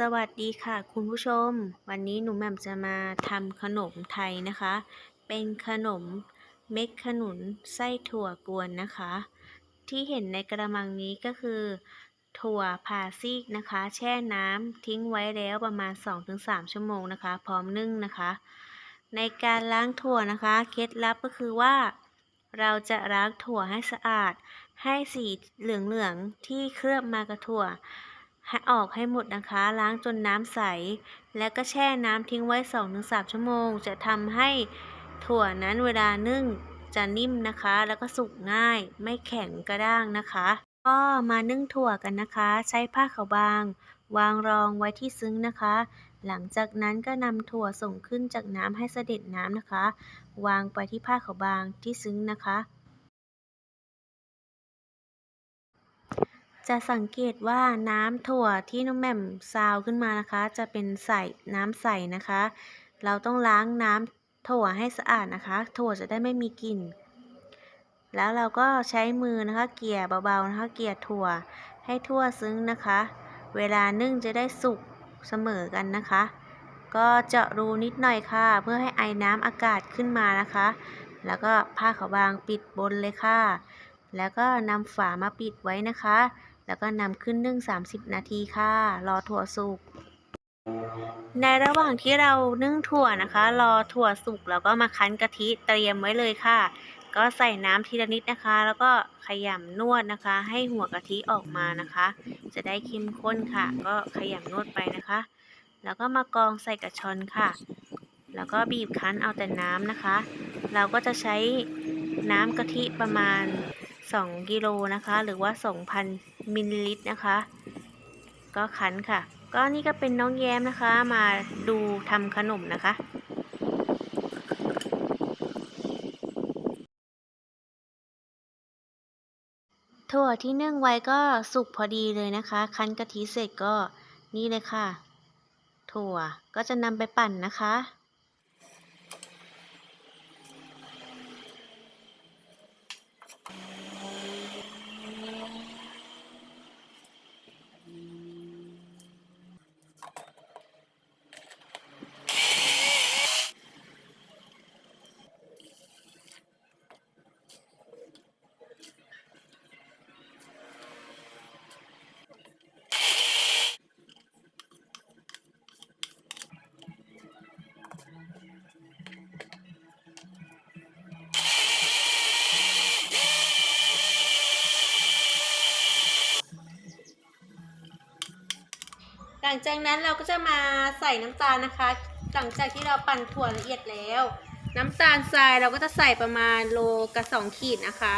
สวัสดีค่ะคุณผู้ชม วันนี้หนูแหม่มจะมาทำขนมไทยนะคะ เป็นขนมเม็ดขนุนไส้ถั่วกวนนะคะ ที่เห็นในกระมังนี้ก็คือ ถั่วผ่าซีกนะคะ แช่น้ำทิ้งไว้แล้วประมาณ 2-3 ชั่วโมงนะคะ พร้อมนึ่งนะคะ ในการล้างถั่วนะคะ เคล็ดลับก็คือว่า เราจะล้างถั่วให้สะอาด ให้สีเหลืองๆที่เคลือบมากับถั่ว ให้ออกให้หมดนะคะ ล้างจนน้ำใส แล้วก็แช่น้ำทิ้งไว้ 2-3 ชั่วโมง จะทำให้ถั่วนั้นเวลานึ่งจะนิ่มนะคะ แล้วก็สุกง่าย ไม่แข็งกระด้างนะคะ ก็มานึ่งถั่วกันนะคะ ใช้ผ้าขาวบาง วางรองไว้ที่ซึ้งนะคะ หลังจากนั้นก็นำถั่วส่งขึ้นจากน้ำให้เสด็จน้ำนะคะ วางไปที่ผ้าขาวบางที่ซึ้งนะคะ จะสังเกตว่าน้ำถั่วที่น้องแหม่มซาวขึ้นมานะคะ จะเป็นใสน้ำใสนะคะ เราต้องล้างน้ำถั่วให้สะอาดนะคะ ถั่วจะได้ไม่มีกลิ่น แล้วเราก็ใช้มือนะคะ เกี่ยเบาๆนะคะ เกี่ยถั่วให้ทั่วซึ้งนะคะ เวลานึ่งจะได้สุกเสมอกันนะคะ ก็เจาะรูนิดหน่อยค่ะ เพื่อให้ไอน้ำอากาศขึ้นมานะคะ แล้วก็ผ้าขาวบางปิดบนเลยค่ะ แล้วก็นำฝามาปิดไว้นะคะ แล้วก็นำขึ้นนึ่ง 30 นาทีค่ะ รอถั่วสุก ในระหว่างที่เรานึ่งถั่วนะคะ รอถั่วสุกแล้วก็มาคั้นกะทิเตรียมไว้เลยค่ะ ก็ใส่น้ำทีละนิดนะคะ แล้วก็ขยำนวดนะคะ ให้หัวกะทิออกมานะคะ จะได้เข้มข้นค่ะ ก็ขยำนวดไปนะคะ แล้วก็มากรองใส่กระชอนค่ะ แล้วก็บีบคั้นเอาแต่น้ำนะคะ เราก็จะใช้น้ำกะทิประมาณ 2กิโลนะคะ หรือว่า 2,000 มิลลิลิตรนะคะ ก็คั้นค่ะ ก็นี่ก็เป็นน้องแย้มนะคะ มาดูทำขนมนะคะถั่วที่นึ่งไว้ก็สุกพอดีเลยนะคะ คั้นกะทิเสร็จก็นี่เลยค่ะ ถั่วก็จะนำไปปั่นนะคะ หลังจากนั้นเราก็จะมาใส่น้ำตาลนะคะ หลังจากที่เราปั่นถั่วละเอียดแล้ว น้ำตาลทรายเราก็จะใส่ประมาณโลกับสองขีดนะคะ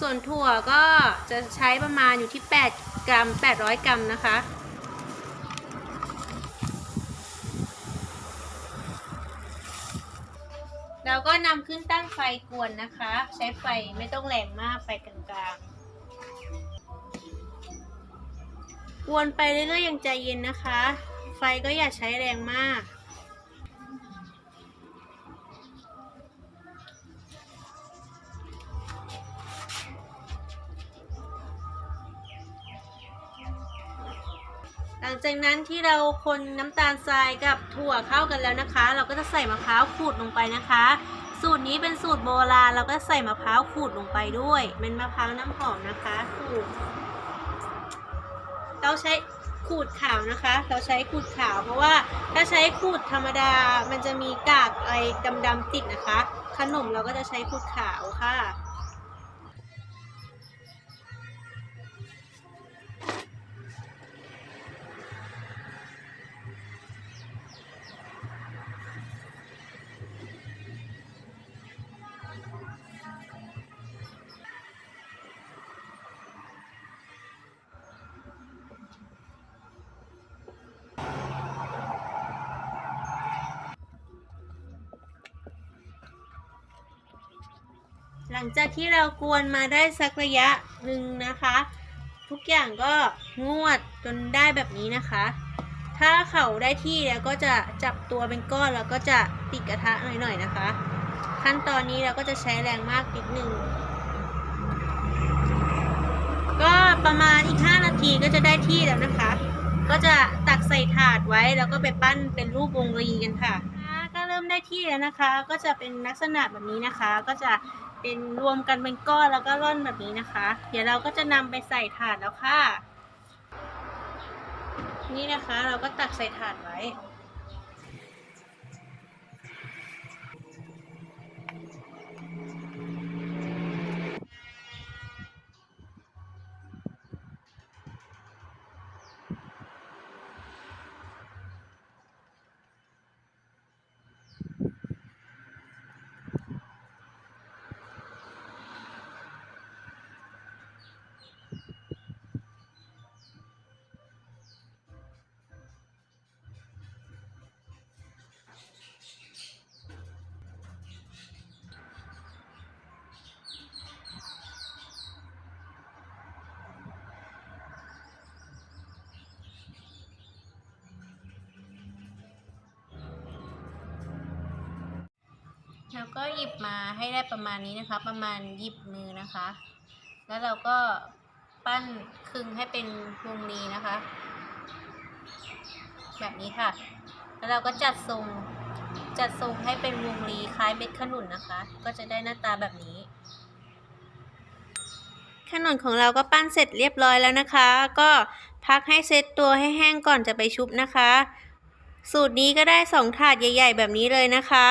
ส่วนถั่วก็จะใช้ประมาณอยู่ที่ 8 กรัม 800 กรัมนะคะเราก็นำขึ้นตั้งไฟกวนนะคะ ใช้ไฟไม่ต้องแรงมากไฟกลางๆ วนไปเรื่อยๆอย่างใจเย็นนะคะ ไฟก็อย่าใช้แรงมาก หลังจากนั้นที่เราคนน้ำตาลทรายกับถั่วเข้ากันแล้วนะคะ เราก็จะใส่มะพร้าวขูดลงไปนะคะ สูตรนี้เป็นสูตรโบราณเราก็ใส่มะพร้าวขูดลงไปด้วย เป็นมะพร้าวน้ำหอมนะคะขูด เราใช้ขูดขาวนะคะ เราใช้ขูดขาว เพราะว่าถ้าใช้ขูดธรรมดา มันจะมีกากอะไรดำๆติดนะคะ ขนมเราก็จะใช้ขูดขาวค่ะ หลังจากที่เรากวนมาได้สักระยะหนึ่งนะคะ ทุกอย่างก็งวดจนได้แบบนี้นะคะ ถ้าเขาได้ที่แล้วก็จะจับตัวเป็นก้อนแล้วก็จะติดกระทะหน่อยๆนะคะ ขั้นตอนนี้เราก็จะใช้แรงมากนิดนึงก็ประมาณอีก 5 นาทีก็จะได้ที่แล้วนะคะ ก็จะตักใส่ถาดไว้แล้วก็ไปปั้นเป็นรูปวงรีกันค่ะ ก็เริ่มได้ที่แล้วนะคะ ก็จะเป็นลักษณะแบบนี้นะคะ ก็จะ เป็นรวมกันเป็นก้อนแล้วก็ร่อนแบบนี้นะคะ เดี๋ยวเราก็จะนำไปใส่ถาดแล้วค่ะ นี่นะคะเราก็ตักใส่ถาดไว้ แล้วก็หยิบมาให้ได้ประมาณนี้นะคะ ประมาณหยิบมือนะคะ แล้วเราก็ปั้นคลึงให้เป็นวงรีนะคะ แบบนี้ค่ะ แล้วเราก็จัดทรงจัดทรงให้เป็นวงรีคล้ายเม็ดขนุนนะคะ ก็จะได้หน้าตาแบบนี้ ขนมของเราก็ปั้นเสร็จเรียบร้อยแล้วนะคะ ก็พักให้เซตตัวให้แห้งก่อนจะไปชุบนะคะ สูตรนี้ก็ได้สองถาดใหญ่ ๆ แบบนี้เลยนะคะ